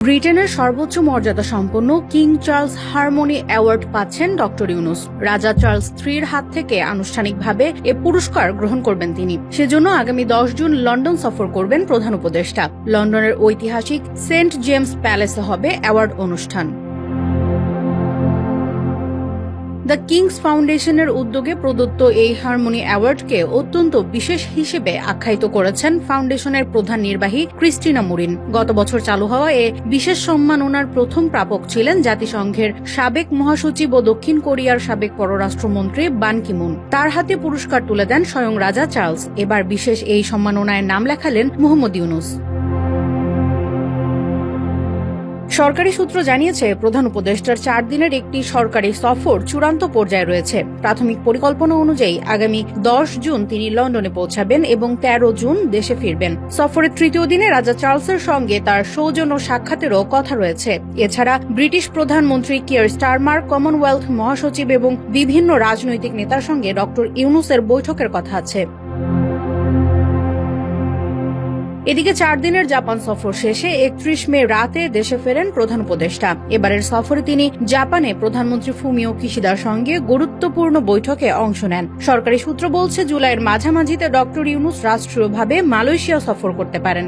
ব্রিটেনের সর্বোচ্চ মর্যাদা সম্পন্ন কিং চার্লস হারমোনি অ্যাওয়ার্ড পাচ্ছেন ডক্টর ইউনুস। রাজা চার্লস থ্রির হাত থেকে আনুষ্ঠানিকভাবে এ পুরস্কার গ্রহণ করবেন তিনি। সেজন্য আগামী দশ জুন লন্ডন সফর করবেন প্রধান উপদেষ্টা। লন্ডনের ঐতিহাসিক সেন্ট জেমস প্যালেসে হবে অ্যাওয়ার্ড অনুষ্ঠান। দ্য কিংস ফাউন্ডেশনের উদ্যোগে প্রদত্ত এই হারমোনি অ্যাওয়ার্ডকে অত্যন্ত বিশেষ হিসেবে আখ্যায়িত করেছেন ফাউন্ডেশনের প্রধান নির্বাহী ক্রিস্টিনা মুরিন। গত বছর চালু হওয়া এ বিশেষ সম্মাননার প্রথম প্রাপক ছিলেন জাতিসংঘের সাবেক মহাসচিব ও দক্ষিণ কোরিয়ার সাবেক পররাষ্ট্রমন্ত্রী বান কিমুন। তার হাতে পুরস্কার তুলে দেন স্বয়ং রাজা চার্লস। এবার বিশেষ এই সম্মাননায় নাম লেখালেন মোহাম্মদ ইউনুস। সরকারি সূত্র জানিয়েছে, প্রধান উপদেষ্টার চার দিনের একটি সরকারি সফর চূড়ান্ত পর্যায়ে রয়েছে। প্রাথমিক পরিকল্পনা অনুযায়ী আগামী দশ জুন তিনি লন্ডনে পৌঁছাবেন এবং তেরো জুন দেশে ফিরবেন। সফরের তৃতীয় দিনে রাজা চার্লসের সঙ্গে তার সৌজন্য সাক্ষাতেরও কথা রয়েছে। এছাড়া ব্রিটিশ প্রধানমন্ত্রী কিয়ার স্টারমার কমনওয়েলথ মহাসচিব এবং বিভিন্ন রাজনৈতিক নেতার সঙ্গে ডক্টর ইউনুসের বৈঠকের কথা আছে। এদিকে চার দিনের জাপান সফর শেষে একত্রিশ মে রাতে দেশে ফেরেন প্রধান উপদেষ্টা। এবারের সফরে তিনি জাপানে প্রধানমন্ত্রী ফুমিও কিশিদার সঙ্গে গুরুত্বপূর্ণ বৈঠকে অংশ নেন। সরকারি সূত্র বলছে, জুলাইয়ের মাঝামাঝিতে ডক্টর ইউনুস রাষ্ট্রীয়ভাবে মালয়েশিয়া সফর করতে পারেন।